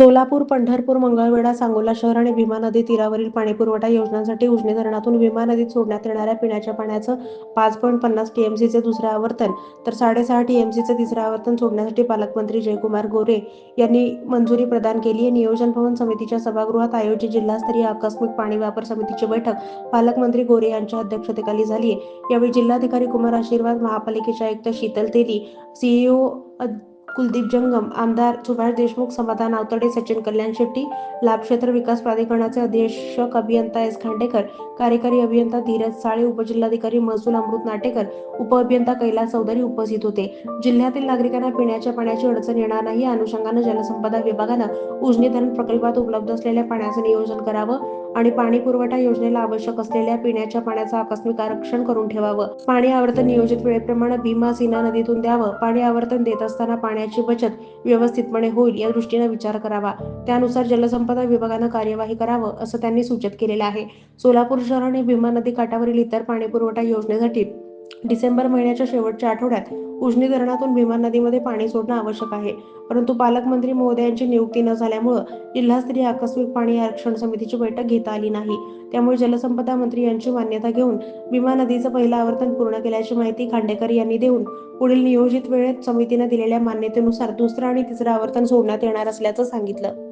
सोलापूर पंढरपूर मंगळवेढा सांगोला शहर आणि भीमा नदी तीरावरील पाणीपुरवठा योजनांसाठी उजनी धरणातून भीमा नदीत सोडण्यात येणाऱ्या पिण्याच्या पाण्याचं पाच पॉईंट पन्नास टीएमसीचे दुसरे आवर्तन तर साडेसहा टीएमसीचे तिसरे आवर्तन सोडण्यासाठी पालकमंत्री जयकुमार गोरे यांनी मंजुरी प्रदान केली. आहे नियोजन भवन समितीच्या सभागृहात आयोजित जिल्हास्तरीय आकस्मिक पाणी वापर समितीची बैठक पालकमंत्री गोरे यांच्या अध्यक्षतेखाली झाली आहे. यावेळी जिल्हाधिकारी कुमार आशीर्वाद महापालिकेचे आयुक्त शीतल तेली सीईओ कुलदीप जंगम आमदार सुभाष देशमुख समाधान आवतडे सचिन कल्याण शेट्टी लाभक्षेत्र विकास प्राधिकरणाचे अधीक्षक अभियंता एस खांडेकर कार्यकारी अभियंता धीरज साळे उपजिल्हाधिकारी महसूल अमृत नाटेकर उपअभियंता कैलास चौधरी उपस्थित होते. जिल्ह्यातील नागरिकांना पिण्याच्या पाण्याची अडचण येणार नाही या अनुषंगानं जलसंपदा विभागानं उजनी धरण प्रकल्पात उपलब्ध असलेल्या पाण्याचं नियोजन करावं. आणि पाणी पुरवठा योजनेला आवश्यक असलेल्या पिण्याच्या पाण्याचं आकस्मिक आरक्षण करून ठेवावं. पाणी आवर्तन नियोजित वेळेप्रमाणे भीमा सीना नदीतून द्यावं. पाणी आवर्तन देत असताना पाण्याची बचत व्यवस्थितपणे होईल या दृष्टीने विचार करावा. त्यानुसार जलसंपदा विभागानं कार्यवाही करावं असं त्यांनी सूचित केलेलं आहे. सोलापूर शहर आणि भीमा नदी काठावरील इतर पाणी पुरवठा योजनेसाठी डिसेंबर महिन्याच्या शेवटच्या आठवड्यात उजनी धरणातून भीमा नदीमध्ये पाणी सोडणं आवश्यक आहे. परंतु पालकमंत्री महोदयांची नियुक्ती न झाल्यामुळं जिल्हास्तरीय आकस्मिक पाणी आरक्षण समितीची बैठक घेता आली नाही. त्यामुळे जलसंपदा मंत्री यांची मान्यता घेऊन भीमा नदीचं पहिलं आवर्तन पूर्ण केल्याची माहिती खांडेकर यांनी देऊन पुढील नियोजित वेळेत समितीनं दिलेल्या मान्यतेनुसार दुसरं आणि तिसरं आवर्तन सोडण्यात येणार असल्याचं सांगितलं.